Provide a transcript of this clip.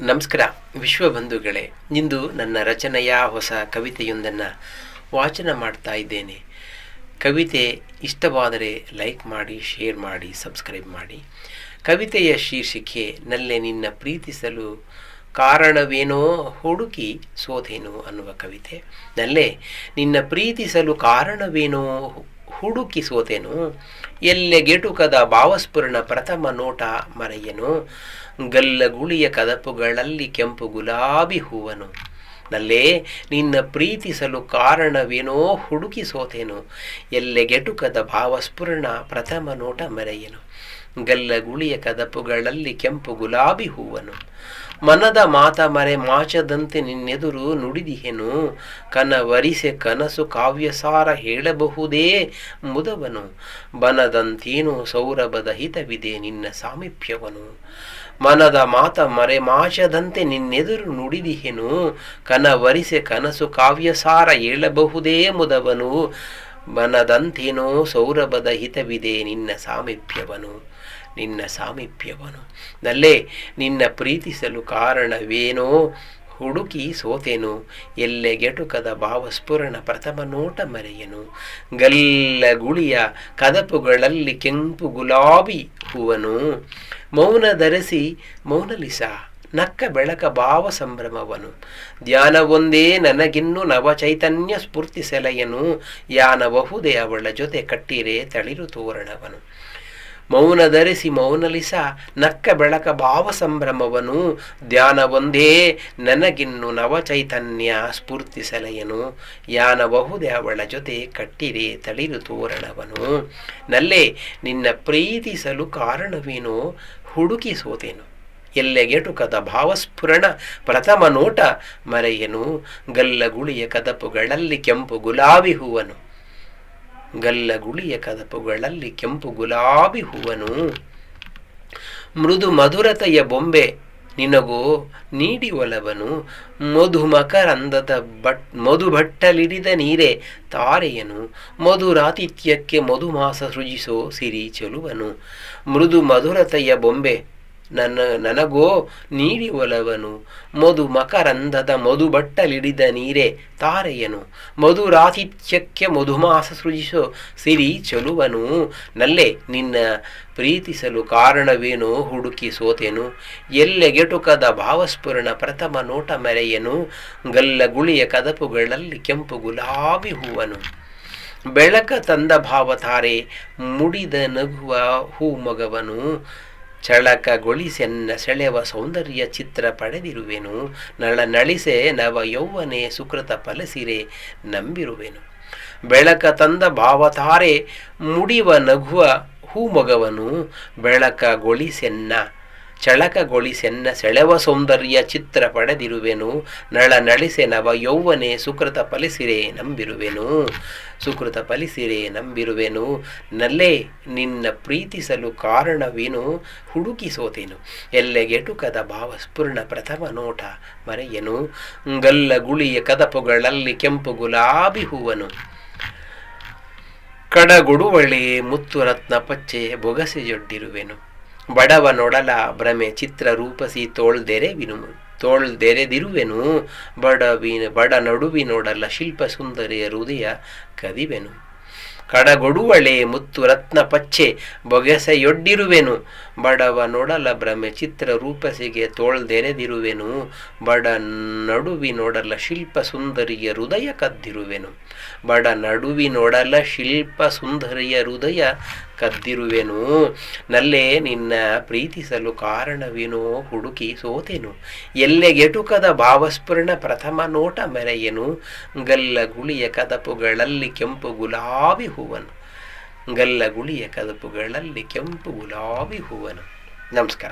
ನಮಸ್ಕಾರ ವಿಶ್ವಬಂಧುಗಳೇ ಇಂದು ನನ್ನ ರಚನೆಯ ಹೊಸ ಕವಿತೆಯೊಂದನ್ನು ವಾಚನ ಮಾಡ್ತಾ ಇದ್ದೇನೆ. ಕವಿತೆ ಇಷ್ಟವಾದರೆ ಲೈಕ್ ಮಾಡಿ, ಶೇರ್ ಮಾಡಿ, ಸಬ್ಸ್ಕ್ರೈಬ್ ಮಾಡಿ. ಕವಿತೆಯ ಶೀರ್ಷಿಕೆ, ನಲ್ಲೆ ನಿನ್ನ ಪ್ರೀತಿಸಲು ಕಾರಣವೇನೋ ಹುಡುಕಿ ಸೋತೇನು ಅನ್ನುವ ಕವಿತೆ. ನಲ್ಲೆ ನಿನ್ನ ಪ್ರೀತಿಸಲು ಕಾರಣವೇನೋ ಹುಡುಕಿ ಸೋತೇನು ಎಲ್ಲೆಗೆಟುಕದ ಭಾವಸ್ಫುರಣ ಪ್ರಥಮ ನೋಟ ಮರೆಯನು? ಗಲ್ಲಗುಳಿಯ ಕದಪುಗಳಲ್ಲಿ ಕೆಂಪು ಗುಲಾಬಿ ಹೂವನು. ನಲ್ಲೇ, ನಿನ್ನ ಪ್ರೀತಿಸಲು ಕಾರಣವೇನೋ ಹುಡುಕಿಸೋತೇನು? ಎಲ್ಲೆಗೆಟುಕದ ಭಾವಸ್ಫುರಣ ಪ್ರಥಮ ನೋಟ ಮರೆಯನು? ಗಲ್ಲಗುಳಿಯ ಕದಪುಗಳಲ್ಲಿ ಕೆಂಪು ಗುಲಾಬಿ ಹೂವನು. ಮನದ ಮಾತ ಮರೆ ಮಾಚದಂತೆ ನಿನ್ನೆದುರು ನುಡಿದಿಹೆನು. ಕನವರಿಸೆ ಕನಸು ಕಾವ್ಯಸಾರ ಹೇಳಬಹುದೇ ಮುದವನು. ಬನದಂತೇನು ಸೌರಭದ ಹಿತವಿದೆ ನಿನ್ನ ಸಾಮೀಪ್ಯವನು. ಮನದ ಮಾತ ಮರೆ ಮಾಚದಂತೆ ನಿನ್ನೆದುರು ನುಡಿದಿಹೆನು. ಕನವರಿಸೆ ಕನಸು ಕಾವ್ಯಸಾರ ಹೇಳಬಹುದೇ ಮುದವನು. ಬನದಂತೇನೋ ಸೌರಭದ ಹಿತವಿದೆ ನಿನ್ನ ಸಾಮೀಪ್ಯವನು. ನಿನ್ನ ಸಾಮೀಪ್ಯವನು ನಲ್ಲೇ ನಿನ್ನ ಪ್ರೀತಿಸಲು ಕಾರಣವೇನೋ ಹುಡುಕಿ ಸೋತೆನು. ಎಲ್ಲೆಗೆಟುಕದ ಭಾವಸ್ಫುರಣ ಪ್ರಥಮ ನೋಟ ಮರೆಯನು. ಗಲ್ಲ ಗುಳಿಯ ಕದಪುಗಳಲ್ಲಿ ಕೆಂಪು ಗುಲಾಬಿ ಹೂವನು. ಮೌನ ಧರಿಸಿ ಮೌನಲಿಸ ನಕ್ಕ ಬೆಳಕ ಭಾವ ಸಂಭ್ರಮವನು ಧ್ಯಾನವೊಂದೇ ನನಗಿನ್ನು ನವ ಚೈತನ್ಯ ಸ್ಫೂರ್ತಿ ಸೆಲೆಯನು ಯಾನಬಹುದೇ ಅವಳ ಜೊತೆ ಕಟ್ಟಿರೇ ತಳಿರು ತೋರಣವನು. ಮೌನ ಧರಿಸಿ ಮೌನಲಿಸ ನಕ್ಕ ಬೆಳಕ ಭಾವ ಸಂಭ್ರಮವನು. ಧ್ಯಾನವೊಂದೇ ನನಗಿನ್ನು ನವ ಚೈತನ್ಯ ಸ್ಫೂರ್ತಿ ಸಲಯನು. ಯಾನಬಹುದೇ ಅವಳ ಜೊತೆ ಕಟ್ಟಿರೆ ತಳಿರು ತೋರಣವನು. ನಲ್ಲೇ ನಿನ್ನ ಪ್ರೀತಿಸಲು ಕಾರಣವೇನೋ ಹುಡುಕಿ ಸೋತೇನು ಎಲ್ಲೆಗೆಟುಕದ ಭಾವಸ್ಫುರಣ ಪ್ರಥಮ ನೋಟ ಮರೆಯನು. ಗಲ್ಲಗುಳಿಯ ಕದಪುಗಳಲ್ಲಿ ಕೆಂಪು ಗುಲಾಬಿ ಹೂವನು. ಗಲ್ಲಗುಳಿಯ ಕದಪುಗಳಲ್ಲಿ ಕೆಂಪು ಗುಲಾಬಿ ಹೂವನು. ಮೃದು ಮಧುರತೆಯ ಬೊಂಬೆ ನಿನಗೋ ನೀಡಿ ಒಲವನು. ಮಧು ಮಕರಂದದ ಬಟ್ ಮಧು ನೀರೇ ತಾರೆಯನು. ಮಧುರಾತಿಥ್ಯಕ್ಕೆ ಮಧುಮಾಸ ಸೃಜಿಸೋ ಸಿರಿ ಚೆಲುವನು. ಮೃದು ಮಧುರತೆಯ ಬೊಂಬೆ ನನ್ನ ನನಗೋ ನೀಡಿ ಒಲವನು. ಮಧು ಮಕರಂದದ ಮಧು ಬಟ್ಟಲಿಡಿದ ನೀರೇ ತಾರೆಯನು. ಮಧುರಾತಿಥ್ಯಕ್ಕೆ ಮಧುಮಾಸ ಸೃಜಿಸೋ, ಸಿರಿ ಚಲುವನು. ನಲ್ಲೇ ನಿನ್ನ ಪ್ರೀತಿಸಲು ಕಾರಣವೇನೋ? ಹುಡುಕಿ ಸೋತೆನು. ಎಲ್ಲೆಗೆಟುಕದ ಭಾವಸ್ಫುರಣ ಪ್ರಥಮ ನೋಟ ಮರೆಯನು. ಗಲ್ಲಗುಳಿಯ ಕದಪುಗಳಲ್ಲಿ ಕೆಂಪು ಗುಲಾಬಿ ಹೂವನು. ಬೆಳಕ ತಂದ ಭಾವತಾರೆ, ಮುಡಿದ ನಗುವ ಹೂ ಮಗವನು ಚಳಕಗೊಳಿಸೆನ್ನ ಸೆಳೆವ ಸೌಂದರ್ಯ ಚಿತ್ರ ಪಡೆದಿರುವೆನು. ನಳ ನಳಿಸೆ ನವ ಯೌವನೆ ಸುಕೃತ ಫಲಸಿರೆ ನಂಬಿರುವೆನು. ಬೆಳಕ ತಂದ ಭಾವತಾರೆ ಮುಡಿವ ನಗುವ ಹೂಮೊಗವನು. ಬೆಳಕಗೊಳಿಸೆನ್ನ ಚಳಕಗೊಳಿಸೆನ್ನ ಸೆಳೆವ ಸೌಂದರ್ಯ ಚಿತ್ರ ಪಡೆದಿರುವೆನು. ನಳ ನಳಿಸೆ ನವ ಯೌವನೆ ಸುಕೃತ ಫಲಿಸಿರೆ ನಂಬಿರುವೆನು. ಸುಕೃತ ಫಲಿಸಿರೆ ನಂಬಿರುವೆನು. ನಲ್ಲೇ ನಿನ್ನ ಪ್ರೀತಿಸಲು ಕಾರಣವೇನು? ಹುಡುಕಿ ಸೋತೆನು ಎಲ್ಲೆಗೆಟುಕದ ಭಾವಸ್ಫುರ್ಣ ಪ್ರಥಮ ನೋಟ ಮರೆಯನು. ಗಲ್ಲ ಗುಳಿಯ ಕದಪುಗಳಲ್ಲಿ ಕೆಂಪು ಗುಲಾಬಿ ಹೂವನು. ಕಡಗುಡುವಳಿ ಮುತ್ತು ರತ್ನ ಪಚ್ಚೆ ಬೊಗಸೆಯೊಡ್ಡಿರುವೆನು. ಬಡವನೊಡಲ ಭ್ರಮೆ ಚಿತ್ರ ರೂಪಸಿ ತೋಳ್ದೆರೆವಿನು ತೋಳ್ದೆರೆದಿರುವೆನು ಬಡವಿನ ಬಡ ನಡುವಿ ನೋಡಲ ಶಿಲ್ಪ ಸುಂದರಿಯ ಹೃದಯ ಕದಿವೆನು. ಕಡಗೊಡುವಳೆ ಮುತ್ತು ರತ್ನ ಪಚ್ಚೆ ಬೊಗೆಸೆಯೊಡ್ಡಿರುವೆನು, ಬಡವ ನೋಡಲ ಭ್ರಮೆ ಚಿತ್ರ ರೂಪಸಿಗೆ ತೋಳ್ದೆರೆದಿರುವೆನು ಬಡ ನಡುವಿ ನೋಡಲ ಶಿಲ್ಪ ಸುಂದರಿಯ ಹೃದಯ ಕದ್ದಿರುವೆನು. ಬಡ ನಡುವಿ ನೋಡಲ ಶಿಲ್ಪ ಸುಂದರಿಯ ಹೃದಯ ಕದ್ದಿರುವೆನು. ನಲ್ಲೇ ನಿನ್ನ ಪ್ರೀತಿಸಲು ಕಾರಣವೇನೋ ಹುಡುಕಿ ಸೋತೆನು. ಎಲ್ಲೆಗೆಟುಕದ ಭಾವಸ್ಫುರಣ ಪ್ರಥಮ ನೋಟ ಮೆರೆಯನು. ಗಲ್ಲ ಗುಳಿಯ ಕದಪುಗಳಲ್ಲಿ ಕೆಂಪು ಗುಲಾಬಿ ಹೂವನು. ಗಲ್ಲ ಗುಳಿಯ ಕದಪುಗಳಲ್ಲಿ ಕೆಂಪು ಗುಲಾಬಿ ಹೂವನು. ನಮಸ್ಕಾರ.